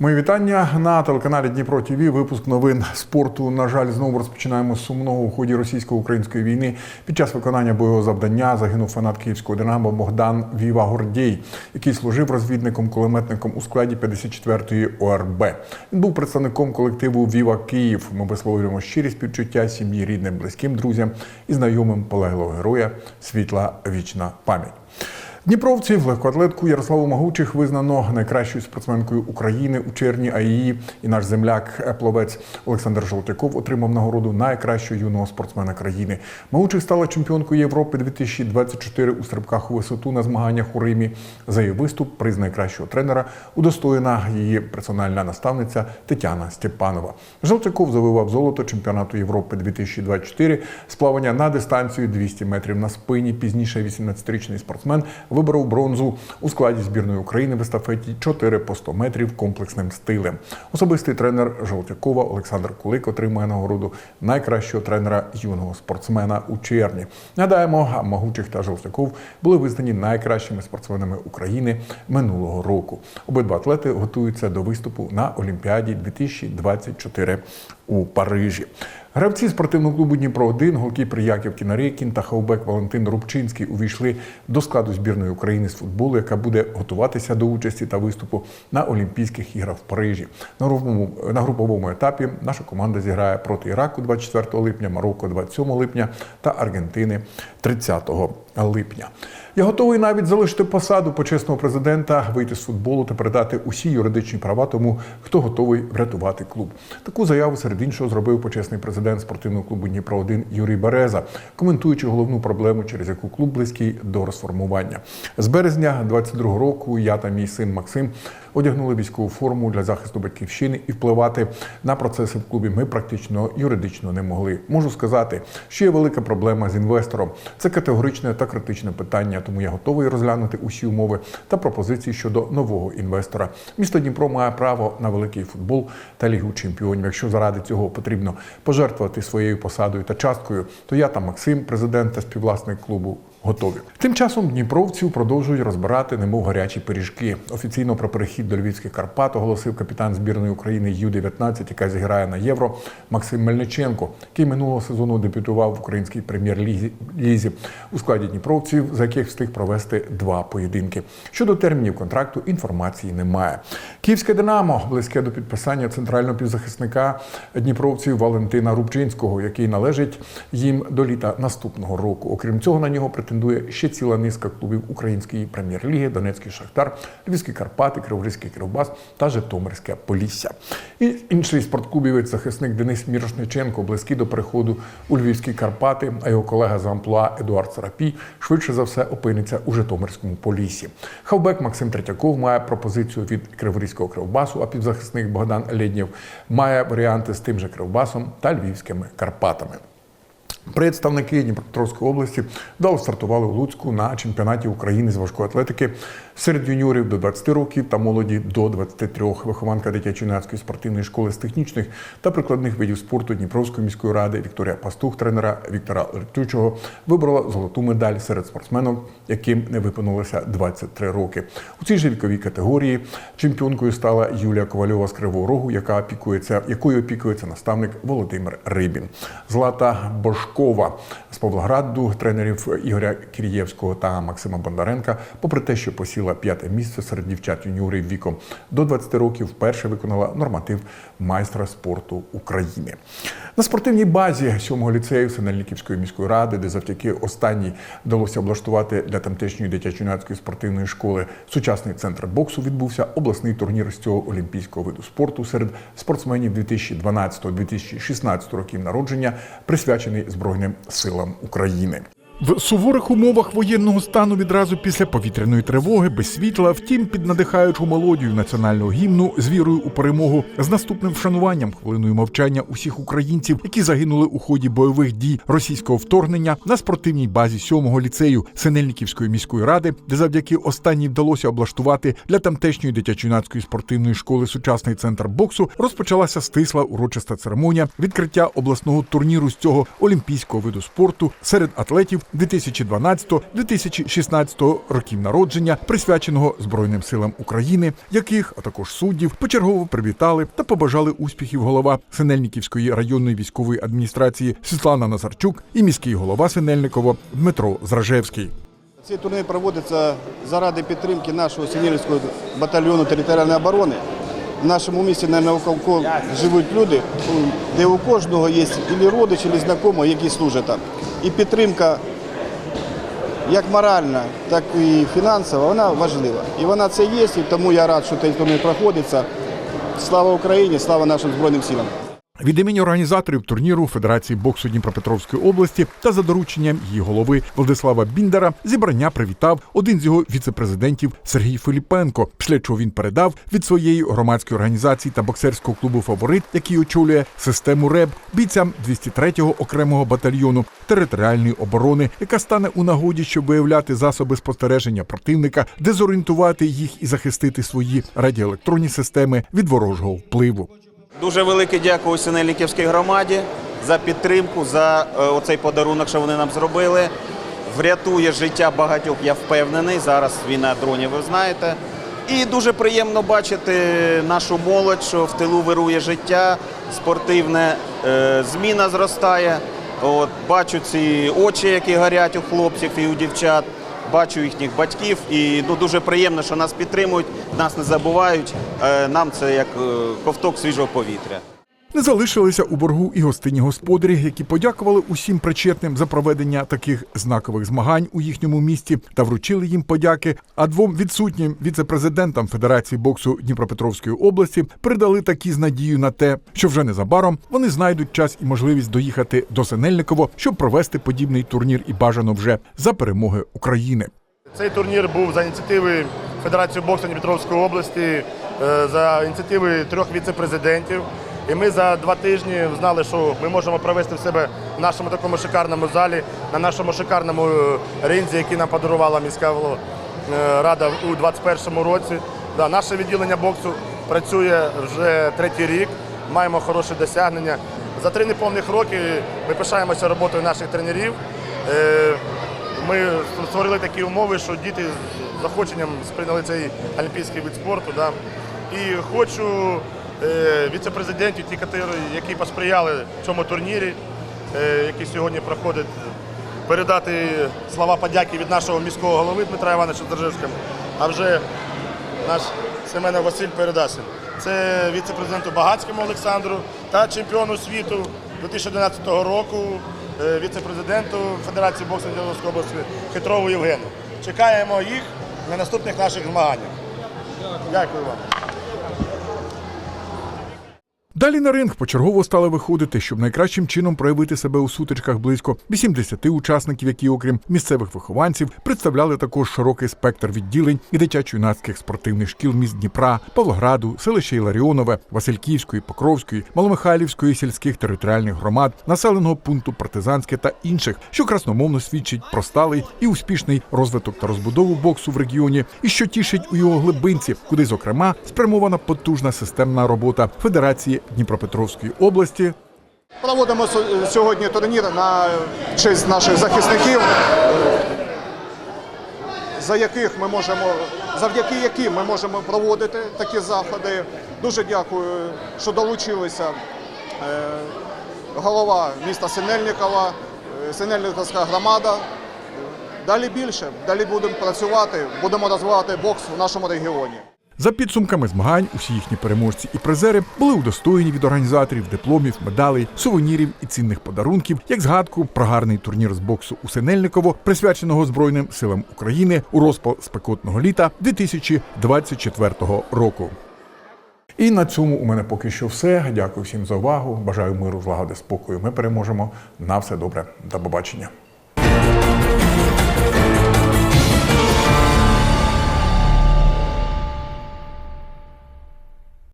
Мої вітання на телеканалі Дніпро ТВ. Випуск новин спорту. На жаль, знову розпочинаємо з сумного у ході російсько-української війни. Під час виконання бойового завдання загинув фанат київського динамо Богдан Віва Гордєй, який служив розвідником-кулеметником у складі 54-ї ОРБ. Він був представником колективу Віва Київ. Ми висловлюємо щирі співчуття сім'ї, рідним, близьким друзям і знайомим полеглого героя. Світла вічна пам'ять. Дніпровців легкоатлетку Ярославу Могучих визнано найкращою спортсменкою України у червні, а її і наш земляк пловець Олександр Жолтяков отримав нагороду найкращого юного спортсмена країни. Могучих стала чемпіонкою Європи 2024 у стрибках у висоту на змаганнях у Римі. За її виступ приз найкращого тренера удостоєна її персональна наставниця Тетяна Степанова. Жолтяков завоював золото чемпіонату Європи 2024 з плавання на дистанцію 200 метрів на спині. Пізніше 18-річний спортсмен виборов бронзу у складі збірної України в естафеті 4 по 100 метрів комплексним стилем. Особистий тренер Жолтякова Олександр Кулик отримує нагороду найкращого тренера юного спортсмена у червні. Нагадаємо, Могучих та Жолтяков були визнані найкращими спортсменами України минулого року. Обидва атлети готуються до виступу на Олімпіаді 2024 у Парижі. Гравці спортивного клубу Дніпро 1 голкіпер Яків Кінарейкін та хавбек Валентин Рубчинський увійшли до складу збірної України з футболу, яка буде готуватися до участі та виступу на Олімпійських іграх в Парижі. На груповому, на груповому етапі наша команда зіграє проти Іраку 24 липня, Марокко 27 липня та Аргентини 30 липня. Я готовий навіть залишити посаду почесного президента, вийти з футболу та передати усі юридичні права тому, хто готовий врятувати клуб. Таку заяву серед іншого зробив почесний президент спортивного клубу Дніпро 1 Юрій Береза, коментуючи головну проблему, через яку клуб близький до розформування. З березня 22 року я та мій син Максим одягнули військову форму для захисту батьківщини і впливати на процеси в клубі ми практично юридично не могли. Можу сказати, що є велика проблема з інвестором. Це категоричне та критичне питання, тому я готовий розглянути усі умови та пропозиції щодо нового інвестора. Місто Дніпро має право на великий футбол та лігу чемпіонів. Якщо заради цього потрібно пожертвувати своєю посадою та часткою, то я та Максим, президент та співвласник клубу. Готові тим часом дніпровців продовжують розбирати немов гарячі пиріжки. Офіційно про перехід до львівських Карпат оголосив капітан збірної України Ю-19, яка зіграє на євро Максим Мельниченко, який минулого сезону дебютував в українській прем'єр-лізі у складі дніпровців, за яких встиг провести два поєдинки. Щодо термінів контракту інформації немає. Київське Динамо близьке до підписання центрального півзахисника дніпровців Валентина Рубчинського, який належить їм до літа наступного року. Окрім цього, на нього претендує ще ціла низка клубів української прем'єр-ліги, Донецький Шахтар, Львівські Карпати, Криворізький Кривбас та Житомирське Полісся. І інший спортклубівець захисник Денис Мірошниченко близький до переходу у Львівські Карпати, а його колега з амплуа Едуард Сарапій швидше за все опиниться у Житомирському Поліссі. Хавбек Максим Третьяков має пропозицію від Криворізького Кривбасу, а півзахисник Богдан Лєднєв має варіанти з тим же Кривбасом та Львівськими Карпатами. Представники Дніпропетровської області довстартували стартували у Луцьку на чемпіонаті України з важкої атлетики серед юніорів до 20 років та молоді до 23. Вихованка дитячо-юнацької спортивної школи з технічних та прикладних видів спорту Дніпровської міської ради Вікторія Пастух, тренера Віктора Лертючого, вибрала золоту медаль серед спортсменів, яким не виповнилося 23 роки. У цій же віковій категорії чемпіонкою стала Юлія Ковальова з Кривого Рогу, яка опікується, якою опікується наставник Володимир Рибін. Злата Бошкова з Павлограду, тренерів Ігоря Кірієвського та Максима Бондаренка, попри те, що посіла п'яте місце серед дівчат юніорів віком до 20 років, вперше виконала норматив майстра спорту України. На спортивній базі сьомого ліцею Синельниківської міської ради, де завдяки останній вдалося облаштувати для тамтешньої дитячо-юнацької спортивної школи сучасний центр боксу, відбувся обласний турнір з цього олімпійського виду спорту серед спортсменів 2012-2016 років народження, присвячений Збройним силам України. В суворих умовах воєнного стану відразу після повітряної тривоги без світла, втім, під надихаючу мелодію національного гімну з вірою у перемогу з наступним вшануванням хвилиною мовчання усіх українців, які загинули у ході бойових дій російського вторгнення на спортивній базі сьомого ліцею Синельниківської міської ради, де завдяки останній вдалося облаштувати для тамтешньої дитячо-юнацької спортивної школи сучасний центр боксу, розпочалася стисла урочиста церемонія відкриття обласного турніру з цього олімпійського виду спорту серед атлетів 2012-2016 років народження, присвяченого Збройним силам України, яких, а також суддів, почергово привітали та побажали успіхів голова Синельниківської районної військової адміністрації Світлана Назарчук і міський голова Синельникова Дмитро Зражевський. Цей турнір проводиться заради підтримки нашого Синєвського батальйону територіальної оборони. В нашому місті, мабуть, около живуть люди, де у кожного є і родич, і знайомий, які служать там. І підтримка як моральна, так і фінансова, вона важлива. І вона це є, і тому я рад, що цей турнір проходиться. Слава Україні, слава нашим Збройним силам. Від імені організаторів турніру Федерації боксу Дніпропетровської області та за дорученням її голови Владислава Біндера зібрання привітав один з його віцепрезидентів Сергій Филіпенко. Після чого він передав від своєї громадської організації та боксерського клубу Фаворит, який очолює систему РЕБ бійцям 203-го окремого батальйону територіальної оборони, яка стане у нагоді, щоб виявляти засоби спостереження противника, дезорієнтувати їх і захистити свої радіоелектронні системи від ворожого впливу. Дуже велике дякую Синельниківській громаді за підтримку, за е, оцей подарунок, що вони нам зробили. Врятує життя багатьох, я впевнений. Зараз війна дронів, ви знаєте. І дуже приємно бачити нашу молодь, що в тилу вирує життя, спортивне, е, зміна зростає. От, бачу ці очі, які горять у хлопців і у дівчат. Бачу їхніх батьків, і ну дуже приємно, що нас підтримують, нас не забувають. Е, Нам це як е, ковток свіжого повітря. Не залишилися у боргу і гостинні господарі, які подякували усім причетним за проведення таких знакових змагань у їхньому місті та вручили їм подяки. А двом відсутнім віцепрезидентам Федерації боксу Дніпропетровської області передали такі з надією на те, що вже незабаром вони знайдуть час і можливість доїхати до Синельниково, щоб провести подібний турнір і бажано вже за перемоги України. Цей турнір був за ініціативи Федерації боксу Дніпропетровської області, е, за ініціативи трьох віце-президентів. І ми за два тижні знали, що ми можемо провести в себе в нашому такому шикарному залі, на нашому шикарному е, ринзі, який нам подарувала міська е, рада у 2021 році. Да, наше відділення боксу працює вже третій рік, маємо хороші досягнення. За три неповних роки ми пишаємося роботою наших тренерів. Е, ми створили такі умови, що діти з захоченням сприйняли цей олімпійський вид спорту. Да. І хочу віце-президентів, ті, які посприяли цьому турнірі, е, який сьогодні проходить, передати слова подяки від нашого міського голови Дмитра Івановича Держевського, а вже наш Семенов Василь передасть. Це віце-президенту Багацькому Олександру та чемпіону світу 2011 року, е, віце-президенту Федерації боксу Дніпропетровської області Хитрову Євгену. Чекаємо їх на наступних наших змаганнях. Дякую вам. Далі на ринг почергово стали виходити, щоб найкращим чином проявити себе у сутичках близько 80 учасників, які, окрім місцевих вихованців, представляли також широкий спектр відділень і дитячо-юнацьких спортивних шкіл міст Дніпра, Павлограду, селища Іларіонове, Васильківської, Покровської, Маломихайлівської сільських територіальних громад, населеного пункту Партизанське та інших, що красномовно свідчить про сталий і успішний розвиток та розбудову боксу в регіоні, і що тішить у його глибинці, куди, зокрема, спрямована потужна системна робота Федерації Дніпропетровської області Проводимо сьогодні турнір на честь наших захисників, за яких ми можемо, завдяки яким ми можемо проводити такі заходи. Дуже дякую, що долучилися е, голова міста Синельникова, е, Синельниковська громада. Далі більше, далі будемо працювати, будемо розвивати бокс в нашому регіоні. За підсумками змагань, усі їхні переможці і призери були удостоєні від організаторів дипломів, медалей, сувенірів і цінних подарунків, як згадку про гарний турнір з боксу у Синельниково, присвяченого Збройним силам України у розпал спекотного літа 2024 року. І на цьому у мене поки що все. Дякую всім за увагу. Бажаю миру, злагоди, спокою. Ми переможемо. На все добре. До побачення.